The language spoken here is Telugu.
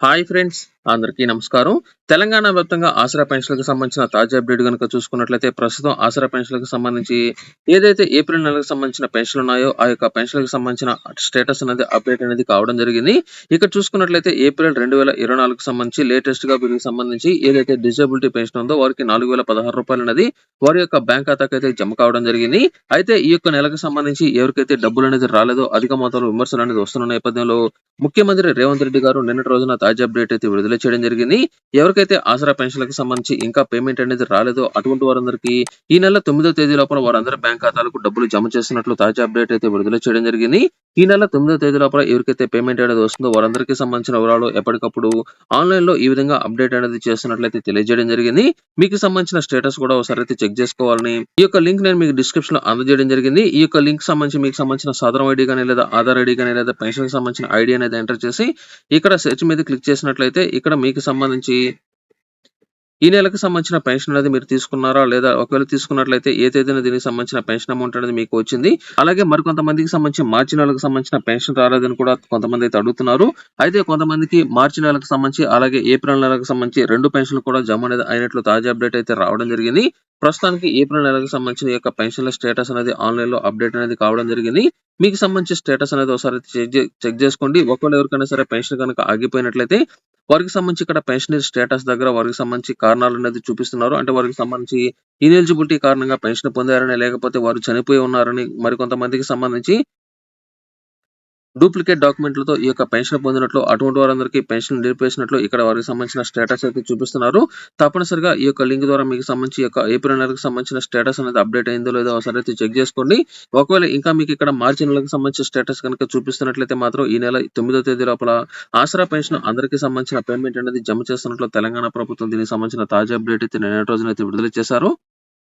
హాయ్ ఫ్రెండ్స్ అందరికీ నమస్కారం. తెలంగాణ వ్యాప్తంగా ఆసరా పెన్షన్లకు సంబంధించిన తాజా అప్డేట్ కనుక చూసుకున్నట్లయితే ప్రస్తుతం ఆసరా పెన్షన్లకు సంబంధించి ఏదైతే ఏప్రిల్ నెలకు సంబంధించిన పెన్షన్లు ఉన్నాయో ఆ యొక్క పెన్షన్లకు సంబంధించిన స్టేటస్ అనేది అప్డేట్ అనేది కావడం జరిగింది. ఇక్కడ చూసుకున్నట్లయితే ఏప్రిల్ రెండు వేల ఇరవై నాలుగు సంబంధించి లేటెస్ట్గా వీరికి సంబంధించి ఏదైతే డిజబిలిటీ పెన్షన్ ఉందో వారికి నాలుగు వేల పదహారు రూపాయలు అనేది వారి యొక్క బ్యాంక్ ఖాతాకి అయితే జమ కావడం జరిగింది. అయితే ఈ యొక్క నెలకు సంబంధించి ఎవరికైతే డబ్బులు అనేది రాలేదో అధిక మొత్తంలో విమర్శలు అనేది వస్తున్న నేపథ్యంలో ముఖ్యమంత్రి రేవంత్ రెడ్డి గారు నిన్నటి రోజున తాజా అప్డేట్ అయితే విడుదల చేయడం జరిగింది. ఎవరికైతే ఆసరా పెన్షన్లకు సంబంధించి ఇంకా పేమెంట్ అనేది రాలేదో అటువంటి వారందరికీ ఈ నెల తొమ్మిదో తేదీ లోపల వారందరి బ్యాంక్ ఖాతాలకు డబ్బులు జమ చేస్తున్నట్లు తాజా అప్డేట్ అయితే విడుదల చేయడం జరిగింది. ఈ నెల తొమ్మిదో తేదీ లోపల ఎవరికైతే పేమెంట్ అనేది వస్తుందో వారందరికీ సంబంధించిన వివరాలు ఎప్పటికప్పుడు ఆన్లైన్లో ఈ విధంగా అప్డేట్ అనేది చేస్తున్నట్లయితే తెలియజేయడం జరిగింది. మీకు సంబంధించిన స్టేటస్ కూడా ఒకసారి అయితే చెక్ చేసుకోవాలని ఈ యొక్క లింక్ నేను మీకు డిస్క్రిప్షన్లో అందజేయడం జరిగింది. ఈ యొక్క లింక్ సంబంధించి మీకు సంబంధించిన సాధారణ ఐడి కానీ లేదా ఆధార్ ఐడి కానీ లేదా పెన్షన్ సంబంధించిన ఐడి అనేది ఎంటర్ చేసి ఇక్కడ సెర్చ్ మీద క్లిక్ చేసినట్లయితే ఇక్కడ ఇక్కడ మీకు సంబంధించి ఈ నెలకు సంబంధించిన పెన్షన్ అనేది మీరు తీసుకున్నారా? లేదా ఒకవేళ తీసుకున్నట్లయితే ఏ తేదీన దీనికి సంబంధించిన పెన్షన్ అమౌంట్ అనేది మీకు వచ్చింది? అలాగే మరికొంతమందికి సంబంధించి మార్చి నెలకు సంబంధించిన పెన్షన్ రాలేదని కూడా కొంతమంది అయితే అడుగుతున్నారు. అయితే కొంతమందికి మార్చి నెలకు సంబంధించి అలాగే ఏప్రిల్ నెలకు సంబంధించి రెండు పెన్షన్లు కూడా జమ అనేది అయినట్లు తాజా అప్డేట్ అయితే రావడం జరిగింది. ప్రస్తుతానికి ఏప్రిల్ నెలకు సంబంధించిన యొక్క పెన్షన్ల స్టేటస్ అనేది ఆన్లైన్లో అప్డేట్ అనేది కావడం జరిగింది. మీకు సంబంధించి స్టేటస్ అనేది ఒకసారి చెక్ చెక్ చేసుకోండి. ఒకవేళ ఎవరికైనా సరే పెన్షన్ కనుక ఆగిపోయినట్లయితే వారికి సంబంధించి ఇక్కడ పెన్షన్ స్టేటస్ దగ్గర వారికి సంబంధించి కారణాలు అనేది చూపిస్తున్నారు. అంటే వారికి సంబంధించి ఇనెలిజిబిలిటీ కారణంగా పెన్షన్ పొందారని లేకపోతే వారు చనిపోయి ఉన్నారని మరికొంతమందికి సంబంధించి డూప్లికేట్ డాక్యుమెంట్లతో ఈ యొక్క పెన్షన్ పొందినట్లు అటువంటి వారందరికీ పెన్షన్ నిలిపేసినట్లు ఇక్కడ వారికి సంబంధించిన స్టేటస్ అయితే చూపిస్తున్నారు. తప్పనిసరిగా ఈ యొక్క లింక్ ద్వారా మీకు సంబంధించి యొక్క ఏప్రిల్ నెలకు సంబంధించిన స్టేటస్ అనేది అప్డేట్ అయిందో లేదో ఒకసారి అయితే చెక్ చేసుకోండి. ఒకవేళ ఇంకా మీకు ఇక్కడ మార్చి నెలకు సంబంధించిన స్టేటస్ కనుక చూపిస్తున్నట్లయితే మాత్రం ఈ నెల తొమ్మిదో తేదీ లోపల ఆసరా పెన్షన్ అందరికీ సంబంధించిన పేమెంట్ అనేది జమ చేస్తున్నట్లు తెలంగాణ ప్రభుత్వం దీనికి సంబంధించిన తాజా అప్డేట్ అయితే నిన్న రోజున అయితే విడుదల చేశారు.